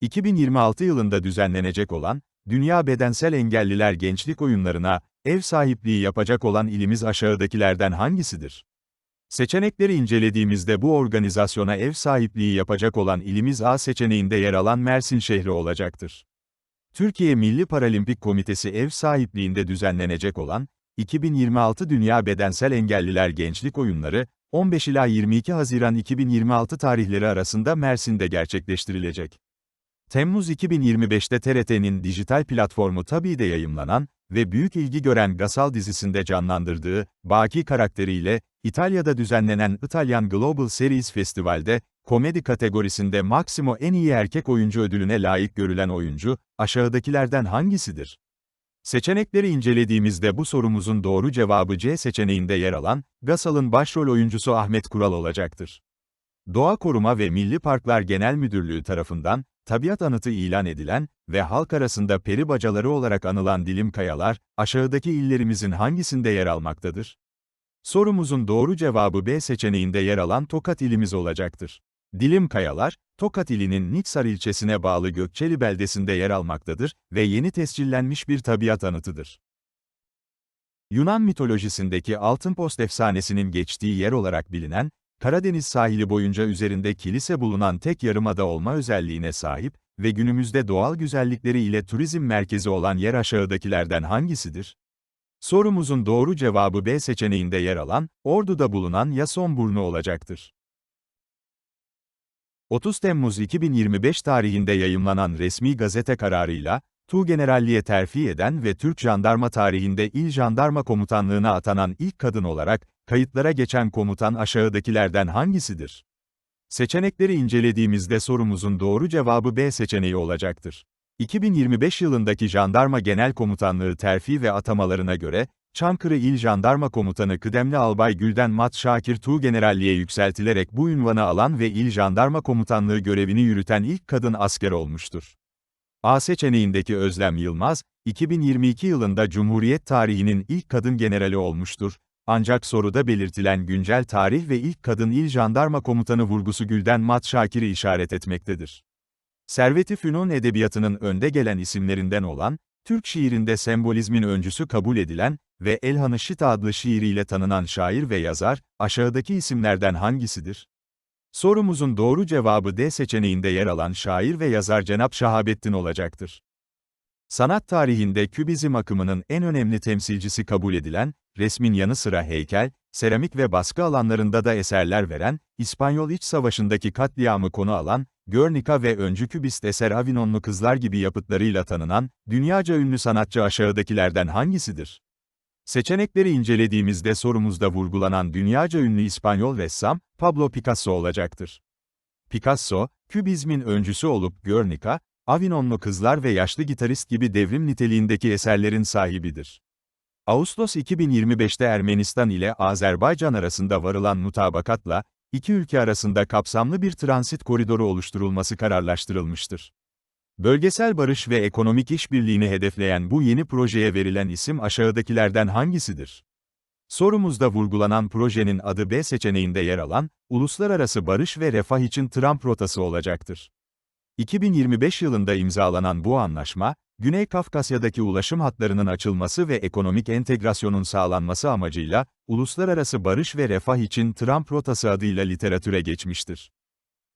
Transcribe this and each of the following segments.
2026 yılında düzenlenecek olan, Dünya Bedensel Engelliler Gençlik Oyunlarına, ev sahipliği yapacak olan ilimiz aşağıdakilerden hangisidir? Seçenekleri incelediğimizde bu organizasyona ev sahipliği yapacak olan ilimiz A seçeneğinde yer alan Mersin şehri olacaktır. Türkiye Milli Paralimpik Komitesi ev sahipliğinde düzenlenecek olan, 2026 Dünya Bedensel Engelliler Gençlik Oyunları, 15 ila 22 Haziran 2026 tarihleri arasında Mersin'de gerçekleştirilecek. Temmuz 2025'te TRT'nin dijital platformu Tabi'de yayımlanan ve büyük ilgi gören Gasal dizisinde canlandırdığı Baki karakteriyle İtalya'da düzenlenen Italian Global Series Festival'de komedi kategorisinde Maximo en iyi erkek oyuncu ödülüne layık görülen oyuncu aşağıdakilerden hangisidir? Seçenekleri incelediğimizde bu sorumuzun doğru cevabı C seçeneğinde yer alan Gasal'ın başrol oyuncusu Ahmet Kural olacaktır. Doğa Koruma ve Milli Parklar Genel Müdürlüğü tarafından tabiat anıtı ilan edilen ve halk arasında peri bacaları olarak anılan Dilim Kayalar, aşağıdaki illerimizin hangisinde yer almaktadır? Sorumuzun doğru cevabı B seçeneğinde yer alan Tokat ilimiz olacaktır. Dilim Kayalar, Tokat ilinin Niksar ilçesine bağlı Gökçeli beldesinde yer almaktadır ve yeni tescillenmiş bir tabiat anıtıdır. Yunan mitolojisindeki Altın Post efsanesinin geçtiği yer olarak bilinen, Karadeniz sahili boyunca üzerinde kilise bulunan tek yarımada olma özelliğine sahip ve günümüzde doğal güzellikleri ile turizm merkezi olan yer aşağıdakilerden hangisidir? Sorumuzun doğru cevabı B seçeneğinde yer alan, Ordu'da bulunan Yasonburnu olacaktır. 30 Temmuz 2025 tarihinde yayımlanan resmi gazete kararıyla, Tuğgeneralliğe terfi eden ve Türk jandarma tarihinde İl Jandarma Komutanlığına atanan ilk kadın olarak, kayıtlara geçen komutan aşağıdakilerden hangisidir? Seçenekleri incelediğimizde sorumuzun doğru cevabı B seçeneği olacaktır. 2025 yılındaki Jandarma Genel Komutanlığı terfi ve atamalarına göre, Çankırı İl Jandarma Komutanı Kıdemli Albay Gülden Mat Şakir Tuğgeneralliğe yükseltilerek bu ünvanı alan ve İl Jandarma Komutanlığı görevini yürüten ilk kadın asker olmuştur. A seçeneğindeki Özlem Yılmaz, 2022 yılında Cumhuriyet tarihinin ilk kadın generali olmuştur. Ancak soruda belirtilen güncel tarih ve ilk kadın il jandarma komutanı vurgusu Gülden Mat Şakir'i işaret etmektedir. Servet-i Fünun edebiyatının önde gelen isimlerinden olan, Türk şiirinde sembolizmin öncüsü kabul edilen ve Elhan-ı Şit adlı şiiriyle tanınan şair ve yazar, aşağıdaki isimlerden hangisidir? Sorumuzun doğru cevabı D seçeneğinde yer alan şair ve yazar Cenap Şahabettin olacaktır. Sanat tarihinde kübizm akımının en önemli temsilcisi kabul edilen, resmin yanı sıra heykel, seramik ve baskı alanlarında da eserler veren, İspanyol İç Savaşı'ndaki katliamı konu alan, Guernica ve öncü kübist eser Avinonlu Kızlar gibi yapıtlarıyla tanınan, dünyaca ünlü sanatçı aşağıdakilerden hangisidir? Seçenekleri incelediğimizde sorumuzda vurgulanan dünyaca ünlü İspanyol ressam, Pablo Picasso olacaktır. Picasso, kübizmin öncüsü olup Guernica, Avinonlu Kızlar ve Yaşlı Gitarist gibi devrim niteliğindeki eserlerin sahibidir. Ağustos 2025'te Ermenistan ile Azerbaycan arasında varılan mutabakatla, iki ülke arasında kapsamlı bir transit koridoru oluşturulması kararlaştırılmıştır. Bölgesel barış ve ekonomik işbirliğini hedefleyen bu yeni projeye verilen isim aşağıdakilerden hangisidir? Sorumuzda vurgulanan projenin adı B seçeneğinde yer alan, Uluslararası Barış ve Refah için Trump Rotası olacaktır. 2025 yılında imzalanan bu anlaşma, Güney Kafkasya'daki ulaşım hatlarının açılması ve ekonomik entegrasyonun sağlanması amacıyla, Uluslararası Barış ve Refah için Trump Rotası adıyla literatüre geçmiştir.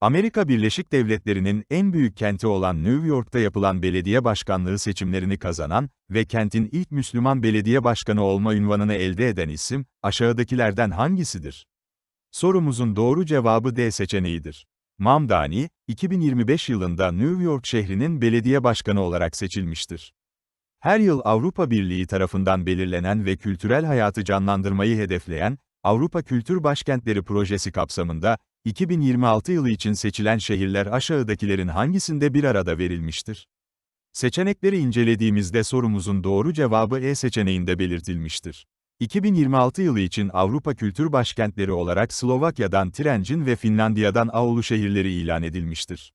Amerika Birleşik Devletleri'nin en büyük kenti olan New York'ta yapılan belediye başkanlığı seçimlerini kazanan ve kentin ilk Müslüman belediye başkanı olma ünvanını elde eden isim, aşağıdakilerden hangisidir? Sorumuzun doğru cevabı D seçeneğidir. Mamdani, 2025 yılında New York şehrinin belediye başkanı olarak seçilmiştir. Her yıl Avrupa Birliği tarafından belirlenen ve kültürel hayatı canlandırmayı hedefleyen, Avrupa Kültür Başkentleri projesi kapsamında, 2026 yılı için seçilen şehirler aşağıdakilerin hangisinde bir arada verilmiştir? Seçenekleri incelediğimizde sorumuzun doğru cevabı E seçeneğinde belirtilmiştir. 2026 yılı için Avrupa Kültür Başkentleri olarak Slovakya'dan Tirencin ve Finlandiya'dan Aulu şehirleri ilan edilmiştir.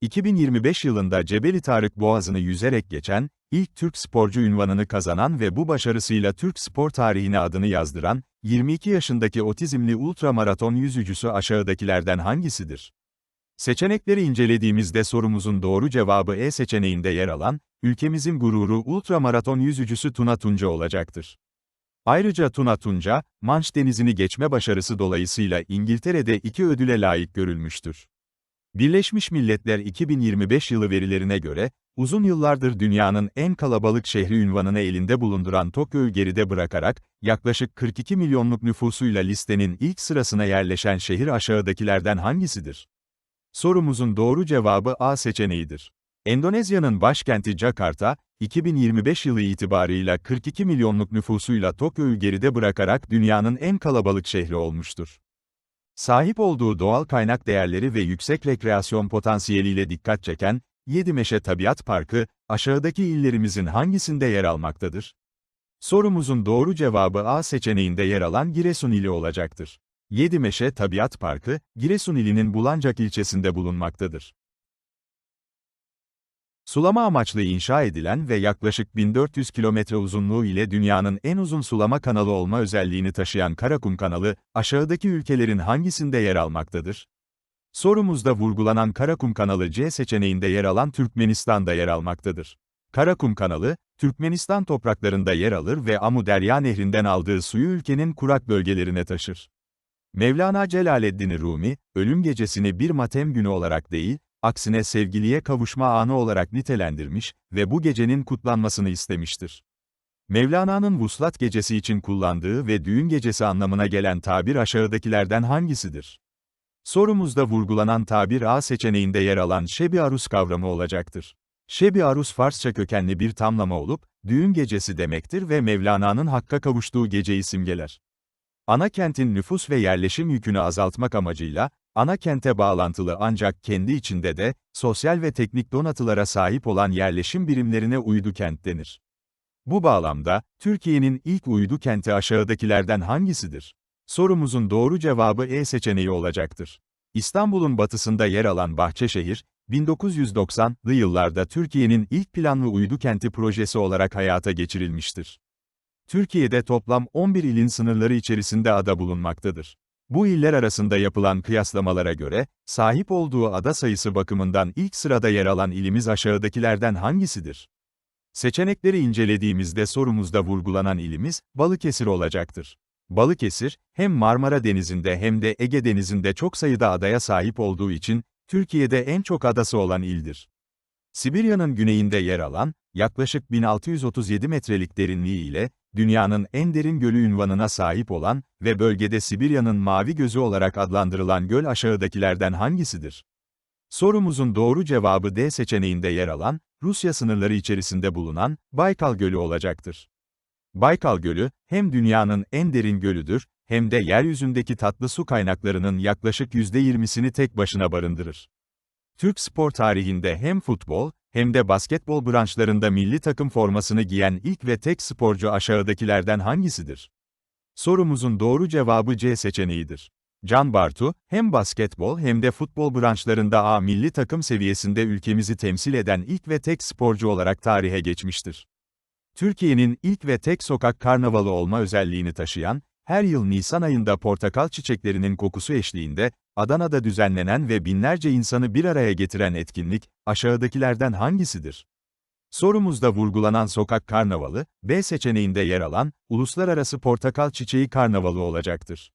2025 yılında Cebeli Tarık Boğazı'nı yüzerek geçen, ilk Türk sporcu ünvanını kazanan ve bu başarısıyla Türk spor tarihine adını yazdıran, 22 yaşındaki otizmli ultramaraton yüzücüsü aşağıdakilerden hangisidir? Seçenekleri incelediğimizde sorumuzun doğru cevabı E seçeneğinde yer alan, ülkemizin gururu ultramaraton yüzücüsü Tuna Tunca olacaktır. Ayrıca Tuna Tunca, Manş Denizi'ni geçme başarısı dolayısıyla İngiltere'de iki ödüle layık görülmüştür. Birleşmiş Milletler 2025 yılı verilerine göre, uzun yıllardır dünyanın en kalabalık şehri ünvanını elinde bulunduran Tokyo'yu geride bırakarak, yaklaşık 42 milyonluk nüfusuyla listenin ilk sırasına yerleşen şehir aşağıdakilerden hangisidir? Sorumuzun doğru cevabı A seçeneğidir. Endonezya'nın başkenti Jakarta, 2025 yılı itibarıyla 42 milyonluk nüfusuyla Tokyo'yu geride bırakarak dünyanın en kalabalık şehri olmuştur. Sahip olduğu doğal kaynak değerleri ve yüksek rekreasyon potansiyeliyle dikkat çeken, Yedimeşe Tabiat Parkı, aşağıdaki illerimizin hangisinde yer almaktadır? Sorumuzun doğru cevabı A seçeneğinde yer alan Giresun ili olacaktır. Yedimeşe Tabiat Parkı, Giresun ilinin Bulancak ilçesinde bulunmaktadır. Sulama amaçlı inşa edilen ve yaklaşık 1400 kilometre uzunluğu ile dünyanın en uzun sulama kanalı olma özelliğini taşıyan Karakum kanalı, aşağıdaki ülkelerin hangisinde yer almaktadır? Sorumuzda vurgulanan Karakum kanalı C seçeneğinde yer alan Türkmenistan'da yer almaktadır. Karakum kanalı, Türkmenistan topraklarında yer alır ve Amu Derya nehrinden aldığı suyu ülkenin kurak bölgelerine taşır. Mevlana Celaleddin Rumi, ölüm gecesini bir matem günü olarak değil, aksine sevgiliye kavuşma anı olarak nitelendirmiş ve bu gecenin kutlanmasını istemiştir. Mevlana'nın vuslat gecesi için kullandığı ve düğün gecesi anlamına gelen tabir aşağıdakilerden hangisidir? Sorumuzda vurgulanan tabir A seçeneğinde yer alan Şebi Arus kavramı olacaktır. Şebi Arus Farsça kökenli bir tamlama olup, düğün gecesi demektir ve Mevlana'nın hakka kavuştuğu geceyi simgeler. Ana kentin nüfus ve yerleşim yükünü azaltmak amacıyla, ana kente bağlantılı ancak kendi içinde de, sosyal ve teknik donatılara sahip olan yerleşim birimlerine uydu kent denir. Bu bağlamda, Türkiye'nin ilk uydu kenti aşağıdakilerden hangisidir? Sorumuzun doğru cevabı E seçeneği olacaktır. İstanbul'un batısında yer alan Bahçeşehir, 1990'lı yıllarda Türkiye'nin ilk planlı uydu kenti projesi olarak hayata geçirilmiştir. Türkiye'de toplam 11 ilin sınırları içerisinde ada bulunmaktadır. Bu iller arasında yapılan kıyaslamalara göre, sahip olduğu ada sayısı bakımından ilk sırada yer alan ilimiz aşağıdakilerden hangisidir? Seçenekleri incelediğimizde sorumuzda vurgulanan ilimiz, Balıkesir olacaktır. Balıkesir, hem Marmara Denizi'nde hem de Ege Denizi'nde çok sayıda adaya sahip olduğu için, Türkiye'de en çok adası olan ildir. Sibirya'nın güneyinde yer alan, yaklaşık 1637 metrelik derinliği ile, dünyanın en derin gölü ünvanına sahip olan ve bölgede Sibirya'nın mavi gözü olarak adlandırılan göl aşağıdakilerden hangisidir? Sorumuzun doğru cevabı D seçeneğinde yer alan, Rusya sınırları içerisinde bulunan Baykal Gölü olacaktır. Baykal Gölü, hem dünyanın en derin gölüdür, hem de yeryüzündeki tatlı su kaynaklarının yaklaşık %20'sini tek başına barındırır. Türk spor tarihinde hem futbol, hem de basketbol branşlarında milli takım formasını giyen ilk ve tek sporcu aşağıdakilerden hangisidir? Sorumuzun doğru cevabı C seçeneğidir. Can Bartu, hem basketbol hem de futbol branşlarında A milli takım seviyesinde ülkemizi temsil eden ilk ve tek sporcu olarak tarihe geçmiştir. Türkiye'nin ilk ve tek sokak karnavalı olma özelliğini taşıyan, her yıl Nisan ayında portakal çiçeklerinin kokusu eşliğinde, Adana'da düzenlenen ve binlerce insanı bir araya getiren etkinlik, aşağıdakilerden hangisidir? Sorumuzda vurgulanan sokak karnavalı, B seçeneğinde yer alan, Uluslararası Portakal Çiçeği Karnavalı olacaktır.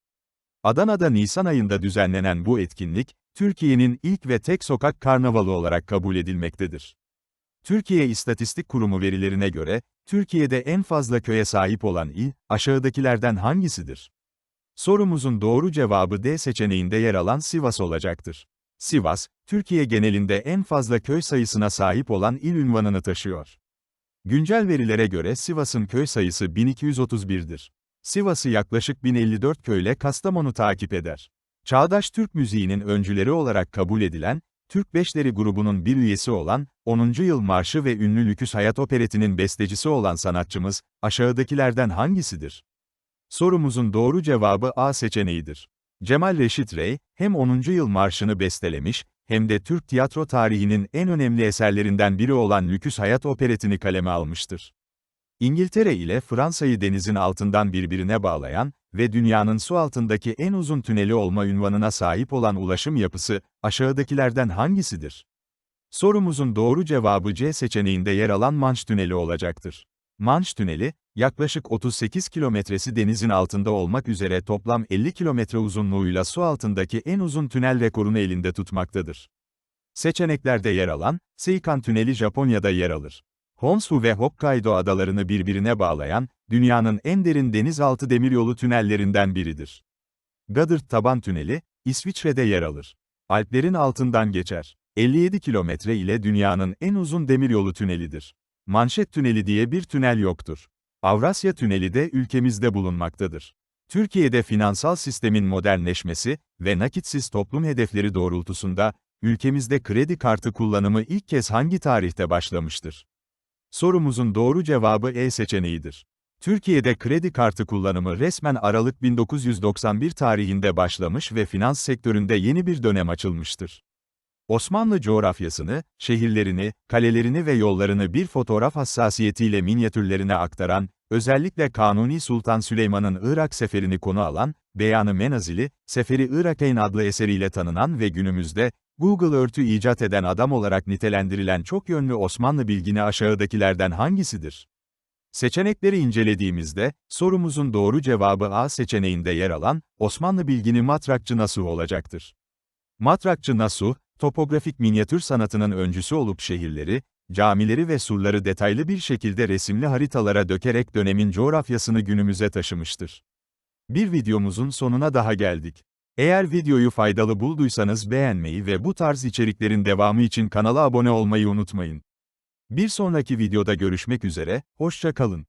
Adana'da Nisan ayında düzenlenen bu etkinlik, Türkiye'nin ilk ve tek sokak karnavalı olarak kabul edilmektedir. Türkiye İstatistik Kurumu verilerine göre, Türkiye'de en fazla köye sahip olan il, aşağıdakilerden hangisidir? Sorumuzun doğru cevabı D seçeneğinde yer alan Sivas olacaktır. Sivas, Türkiye genelinde en fazla köy sayısına sahip olan il ünvanını taşıyor. Güncel verilere göre Sivas'ın köy sayısı 1231'dir. Sivas'ı yaklaşık 1054 köyle Kastamonu takip eder. Çağdaş Türk müziğinin öncüleri olarak kabul edilen, Türk Beşleri grubunun bir üyesi olan, 10. Yıl Marşı ve ünlü Lüküs Hayat Opereti'nin bestecisi olan sanatçımız, aşağıdakilerden hangisidir? Sorumuzun doğru cevabı A seçeneğidir. Cemal Reşit Rey, hem 10. Yıl Marşı'nı bestelemiş, hem de Türk tiyatro tarihinin en önemli eserlerinden biri olan Lüküs Hayat Opereti'ni kaleme almıştır. İngiltere ile Fransa'yı denizin altından birbirine bağlayan, ve dünyanın su altındaki en uzun tüneli olma ünvanına sahip olan ulaşım yapısı, aşağıdakilerden hangisidir? Sorumuzun doğru cevabı C seçeneğinde yer alan Manş Tüneli olacaktır. Manş Tüneli, yaklaşık 38 kilometresi denizin altında olmak üzere toplam 50 kilometre uzunluğuyla su altındaki en uzun tünel rekorunu elinde tutmaktadır. Seçeneklerde yer alan, Seikan Tüneli Japonya'da yer alır. Honshu ve Hokkaido adalarını birbirine bağlayan, dünyanın en derin denizaltı demiryolu tünellerinden biridir. Goddard Taban Tüneli, İsviçre'de yer alır. Alplerin altından geçer. 57 kilometre ile dünyanın en uzun demiryolu tünelidir. Manşet Tüneli diye bir tünel yoktur. Avrasya Tüneli de ülkemizde bulunmaktadır. Türkiye'de finansal sistemin modernleşmesi ve nakitsiz toplum hedefleri doğrultusunda, ülkemizde kredi kartı kullanımı ilk kez hangi tarihte başlamıştır? Sorumuzun doğru cevabı E seçeneğidir. Türkiye'de kredi kartı kullanımı resmen Aralık 1991 tarihinde başlamış ve finans sektöründe yeni bir dönem açılmıştır. Osmanlı coğrafyasını, şehirlerini, kalelerini ve yollarını bir fotoğraf hassasiyetiyle minyatürlerine aktaran, özellikle Kanuni Sultan Süleyman'ın Irak seferini konu alan, Beyanı Menazili, Seferi Irakayn adlı eseriyle tanınan ve günümüzde, Google Earth'ü icat eden adam olarak nitelendirilen çok yönlü Osmanlı bilgini aşağıdakilerden hangisidir? Seçenekleri incelediğimizde, sorumuzun doğru cevabı A seçeneğinde yer alan, Osmanlı bilgini Matrakçı Nasuh olacaktır. Matrakçı Nasuh, topografik minyatür sanatının öncüsü olup şehirleri, camileri ve surları detaylı bir şekilde resimli haritalara dökerek dönemin coğrafyasını günümüze taşımıştır. Bir videomuzun sonuna daha geldik. Eğer videoyu faydalı bulduysanız beğenmeyi ve bu tarz içeriklerin devamı için kanala abone olmayı unutmayın. Bir sonraki videoda görüşmek üzere, hoşça kalın.